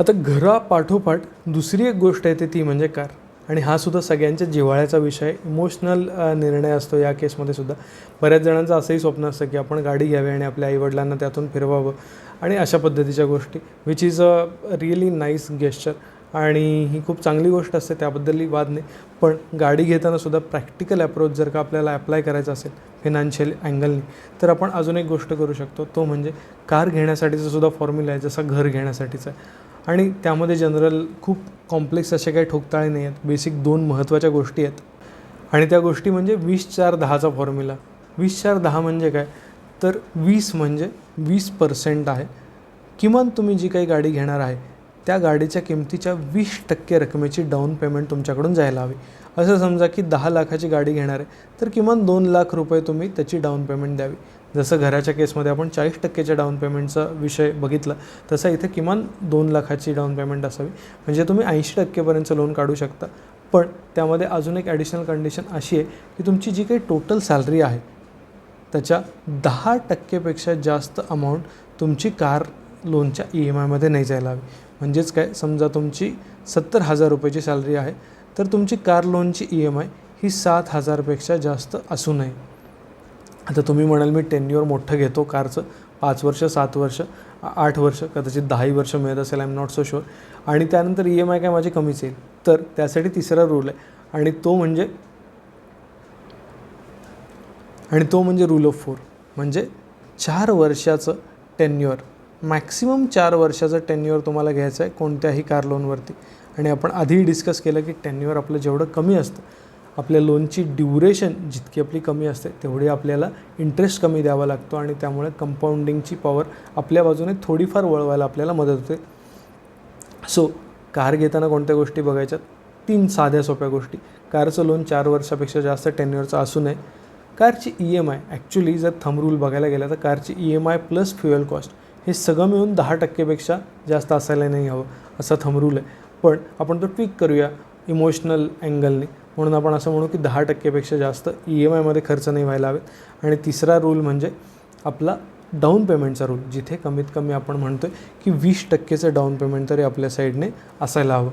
आता घरापाठोपाठ दुसरी एक गोष्ट आहे ती ती म्हणजे कार. आणि हा सुद्धा सगळ्यांच्या जिव्हाळ्याचा विषय इमोशनल निर्णय असतो या केसमध्ये सुद्धा. बऱ्याच जणांचं असंही स्वप्न असतं की आपण गाडी घ्यावी आणि आपल्या आईवडिलांना त्यातून फिरवावं आणि अशा पद्धतीच्या गोष्टी which is a really nice gesture आणि ही खूप चांगली गोष्ट असते त्याबद्दलही वाद नाही. पण गाडी घेताना सुद्धा प्रॅक्टिकल अप्रोच जर का आपल्याला अप्लाय करायचा असेल फिनान्शियल अँगलनी तर आपण अजून एक गोष्ट करू शकतो. तो म्हणजे कार घेण्यासाठीचा सुद्धा फॉर्म्युला आहे जसा घर घेण्यासाठीचा आहे. आणि त्यामध्ये जनरल खूप कॉम्प्लेक्स असे काही ठोकताळे नाही आहेत. बेसिक दोन महत्त्वाच्या गोष्टी आहेत. आणि त्या गोष्टी म्हणजे वीस चार दहाचा फॉर्म्युला वीस चार दहा म्हणजे काय? तर वीस म्हणजे वीस पर्सेंट आहे. किमान तुम्ही जी काही गाडी घेणार आहे त्या गाडीच्या किमतीच्या वीस टक्के रकमेची डाऊन पेमेंट तुमच्याकडून जायला हवी. असं समजा की दहा लाखाची गाडी घेणार आहे तर किमान दोन लाख रुपये तुम्ही त्याची डाऊन पेमेंट द्यावी. जसं घराच्या केसमध्ये आपण चाळीस टक्केच्या डाऊन पेमेंटचा विषय बघितला तसा इथे किमान दोन लाखाची डाऊन पेमेंट असावी. म्हणजे तुम्ही ऐंशी टक्केपर्यंतचं लोन काढू शकता. पण त्यामध्ये अजून एक ॲडिशनल कंडिशन अशी आहे की तुमची जी काही टोटल सॅलरी आहे त्याच्या दहा टक्केपेक्षा जास्त अमाऊंट तुमची कार लोनच्या ई एम आयमध्ये नाही जायला हवी. म्हणजेच काय? समजा तुमची सत्तर हजार रुपयाची सॅलरी आहे तर तुमची कार लोनची ई एम आय ही सात हजारपेक्षा जास्त असू नये आता तुम्ही म्हणाल मी टेन्युअर मोठं घेतो कारचं पाच वर्ष सात वर्ष आठ वर्ष कदाचित दहाही वर्ष मिळत असेल I am not so sure आणि त्यानंतर ई एम आय काय माझी कमीच येईल. तर त्यासाठी तिसरा रूल आहे. आणि तो म्हणजे आणि तो म्हणजे रूल ऑफ फोर म्हणजे चार वर्षाचं टेन्युअर मॅक्सिमम चार वर्षाचं टेन्युअर तुम्हाला घ्यायचं आहे कोणत्याही कार लोनवरती आणि आपण आधीही डिस्कस केलं की टेन्युअर आपलं जेवढं कमी असतं आपल्या लोनची ड्युरेशन जितकी आपली कमी असते तेवढी आपल्याला इंटरेस्ट कमी द्यावा लागतो आणि त्यामुळे कंपाऊंडिंगची पॉवर आपल्या बाजूने थोडीफार वळवायला आपल्याला मदत होते. सो कार घेताना कोणत्या गोष्टी बघायच्या तीन साध्या सोप्या गोष्टी. कारचं लोन चार वर्षापेक्षा जास्त टेन्युअरचं असू नये. कारची ई एम आय ॲक्च्युली जर थंब रूल बघायला गेला तर कारची E M I plus fuel cost हे सगळं मिळून दहा टक्केपेक्षा जास्त असायला नाही हवं असा थंब रूल आहे. पण आपण तो ट्विक करूया इमोशनल अँगलने म्हणून आपण असं म्हणू की दहा टक्केपेक्षा जास्त ई एम आयमध्ये खर्च नाही व्हायला हवेत. आणि तिसरा रूल म्हणजे आपला डाऊन पेमेंटचा रूल जिथे कमीत कमी आपण म्हणतो आहे की वीस टक्केचं डाऊन पेमेंट तरी आपल्या साईडने असायला हवं.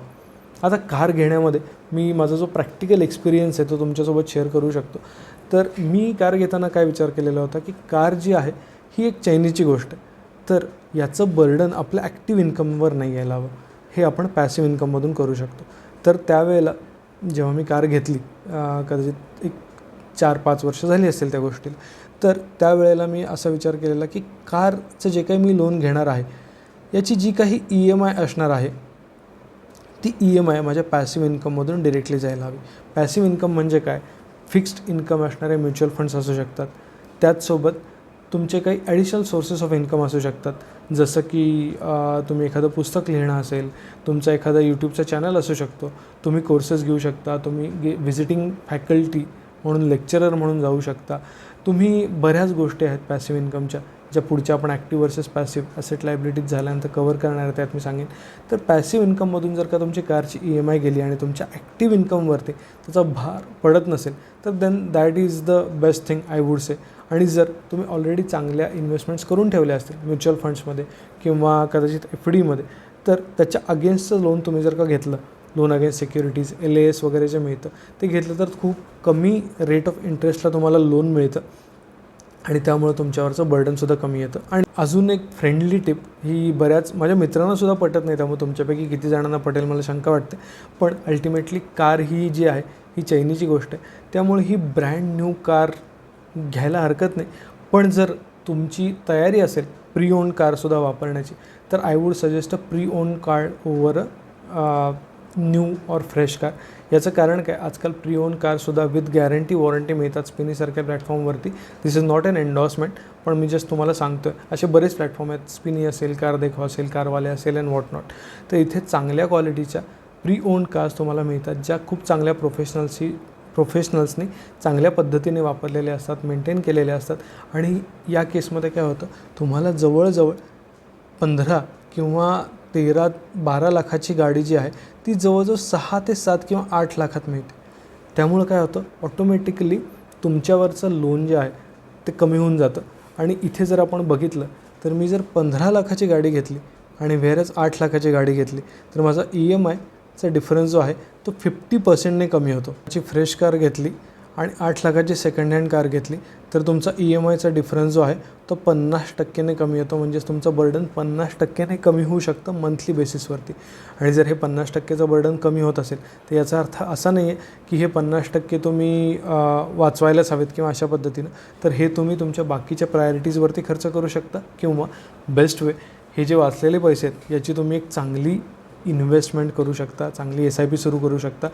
आता कार घेण्यामध्ये मी माझा जो प्रॅक्टिकल एक्सपिरियन्स आहे तो तुमच्यासोबत शेअर करू शकतो. तर मी कार घेताना काय विचार केलेला होता की कार जी आहे ही एक चैनीची गोष्ट आहे. तर याचं बर्डन आपल्या ॲक्टिव्ह इन्कमवर नाही यायला हवं. हे आपण पॅसिव्ह इन्कममधून करू शकतो. तर त्यावेळेला जेव्हा मी कार घेतली कदाचित एक चार पाच वर्ष झाली असतील त्या गोष्टीला तर त्यावेळेला मी असा विचार केलेला की कारचं जे काही मी लोन घेणार आहे याची जी काही ई एम आय असणार आहे ती ई एम आय माझ्या पॅसिव्ह इन्कममधून डिरेक्टली जायला हवी. पॅसिव्ह इन्कम म्हणजे काय? फिक्स्ड इन्कम असणारे म्युच्युअल फंड्स असू शकतात. त्याचसोबत तुमचे काही ॲडिशनल सोर्सेस ऑफ इन्कम असू शकतात. जसं की तुम्ही एखादं पुस्तक लिहिणं असेल तुमचा एखादा यूट्यूबचा चॅनल असू शकतो. तुम्ही कोर्सेस घेऊ शकता तुम्ही गे व्हिजिटिंग फॅकल्टी म्हणून लेक्चरर म्हणून जाऊ शकता. तुम्ही बऱ्याच गोष्टी आहेत पॅसिव्ह इन्कमच्या ज्या पुढच्या आपण active versus passive asset liabilities झाल्यानंतर कवर करणार आहे त्यात मी सांगेन. तर पॅसिव्ह इन्कममधून जर का तुमची कारची ई एम आय गेली आणि तुमच्या ॲक्टिव्ह इन्कमवरती त्याचा भार पडत नसेल तर then that is the best thing I would say आणि जर तुम्ही ऑलरेडी चांगल्या इन्व्हेस्टमेंट्स करून ठेवल्या असतील म्युच्युअल फंड्समध्ये किंवा कदाचित एफ डीमध्ये तर त्याच्या अगेन्स्टचं लोन तुम्ही जर का घेतलं loan against securities L S वगैरे जे मिळतं ते घेतलं तर खूप कमी रेट ऑफ इंटरेस्टला तुम्हाला लोन मिळतं. आणि त्यामुळं तुमच्यावरचं बर्डनसुद्धा कमी येतं. आणि अजून एक फ्रेंडली टिप ही बऱ्याच माझ्या मित्रांनासुद्धा पटत नाही त्यामुळे तुमच्यापैकी किती जणांना पटेल मला शंका वाटते. पण अल्टिमेटली कार ही जी आहे ही चैनीची गोष्ट आहे. त्यामुळे ही ब्रँड न्यू कार घ्यायला हरकत नाही. पण जर तुमची तयारी असेल प्री ओन कारसुद्धा वापरण्याची तर I would suggest a pre own car over new or fresh car याचं कारण काय? आजकाल प्री ओन कारसुद्धा विथ गॅरंटी वॉरंटी मिळतात स्पिनीसारख्या प्लॅटफॉर्मवरती this is not an endorsement पण मी जस्ट तुम्हाला सांगतो आहे असे बरेच प्लॅटफॉर्म आहेत. स्पिनी असेल कार देखो असेल कारवाले असेल अँड वॉट नॉट तर इथे चांगल्या क्वालिटीच्या प्री ओन कार्स तुम्हाला मिळतात ज्या खूप चांगल्या प्रोफेशनलशी प्रोफेशनल्सनी चांगल्या पद्धतीने वापरलेले असतात मेंटेन केलेले असतात. आणि या केसमध्ये काय होतं तुम्हाला जवळजवळ पंधरा किंवा तेरा बारा लाखाची गाडी जी आहे ती जवळजवळ सहा ते सात किंवा आठ लाखात मिळते. त्यामुळं काय होतं ऑटोमॅटिकली तुमच्यावरचं लोन जे आहे ते कमी होऊन जातं. आणि इथे जर आपण बघितलं तर मी जर पंधरा लाखाची गाडी घेतली आणि व्हेरच आठ लाखाची गाडी घेतली तर माझा ई एम आय चा डिफरन्स जो आहे तो फिफ्टी पर्सेंटने कमी होतो. त्याची फ्रेश कार घेतली आणि आठ लाखाची सेकंड हँड कार घेतली तर तुमचा ई एम आयचा डिफरन्स जो आहे तो पन्नास टक्क्याने कमी येतो म्हणजेच तुमचं बर्डन पन्नास टक्क्याने कमी होऊ शकतं मंथली बेसिसवरती आणि जर हे पन्नास टक्केचं बर्डन कमी होत असेल तर याचा अर्थ असा नाही आहे की हे पन्नास टक्के तुम्ही वाचवायलाच हवेत किंवा अशा पद्धतीनं तर हे तुम्ही तुमच्या बाकीच्या प्रायोरिटीजवरती खर्च करू शकता किंवा बेस्ट वे हे जे वाचलेले पैसे आहेत याची तुम्ही एक चांगली इन्व्हेस्टमेंट करू शकता चांगली एस आय पी सुरू करू शकता.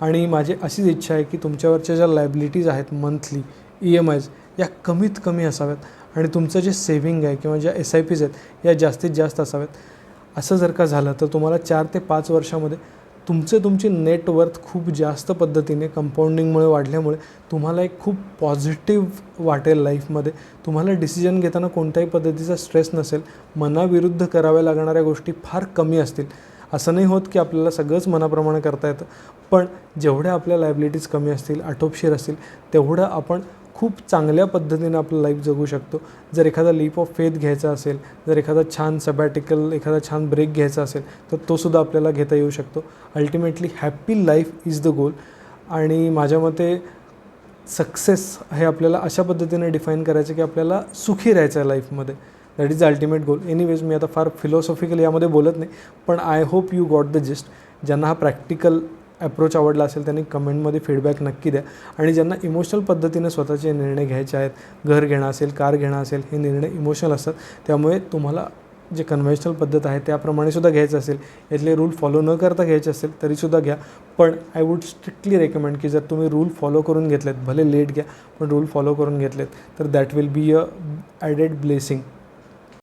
आणि माझी अशीच इच्छा आहे की तुमच्यावरच्या ज्या लायबिलिटीज आहेत मंथली ई एम आयज या कमीत कमी असाव्यात. आणि तुमचं जे सेव्हिंग आहे किंवा ज्या एस आय पीज आहेत या जास्तीत जास्त असाव्यात. असं जर का झालं तर तुम्हाला चार ते पाच वर्षामध्ये तुमचे तुमची नेटवर्थ खूप जास्त पद्धतीने कंपाऊंडिंगमुळे वाढल्यामुळे तुम्हाला एक खूप पॉझिटिव्ह वाटेल लाईफमध्ये तुम्हाला डिसिजन घेताना कोणत्याही पद्धतीचा स्ट्रेस नसेल. मनाविरुद्ध कराव्या लागणाऱ्या गोष्टी फार कमी असतील. असं नाही होत की आपल्याला सगळंच मनाप्रमाणे करता येतं. पण जेवढ्या आपल्या लायबिलिटीज कमी असतील आटोपशीर असतील तेवढं आपण खूप चांगल्या पद्धतीने आपलं लाईफ जगू शकतो. जर एखादा लीप ऑफ फेथ घ्यायचा असेल जर एखादा छान सबॅटिकल एखादा छान ब्रेक घ्यायचा असेल तर तोसुद्धा आपल्याला घेता येऊ शकतो. Ultimately happy life is the goal आणि माझ्या मते सक्सेस हे आपल्याला अशा पद्धतीने डिफाईन करायचं की आपल्याला सुखी राहायचं आहे लाईफमध्ये that is the ultimate goal anyways मी आता फार फिलॉसॉफिकल यामध्ये बोलत नाही पण I hope you got the gist ज्यांना हा प्रॅक्टिकल अप्रोच आवडला असेल त्यांनी कमेंटमध्ये फीडबॅक नक्की द्या. आणि ज्यांना इमोशनल पद्धतीने स्वतःचे निर्णय घ्यायचे आहेत घर घेणं असेल कार घेणं असेल हे निर्णय इमोशनल असतात. त्यामुळे तुम्हाला जे कन्व्हेन्शनल पद्धत आहे त्याप्रमाणे सुद्धा घ्यायचं असेल. यातले रूल फॉलो न करता घ्यायचे असेल तरीसुद्धा घ्या. पण आय वूड स्ट्रिक्टली रेकमेंड की जर तुम्ही रूल फॉलो करून घेतलेत भले लेट घ्या पण रूल फॉलो करून घेतलेत तर that will be a added blessing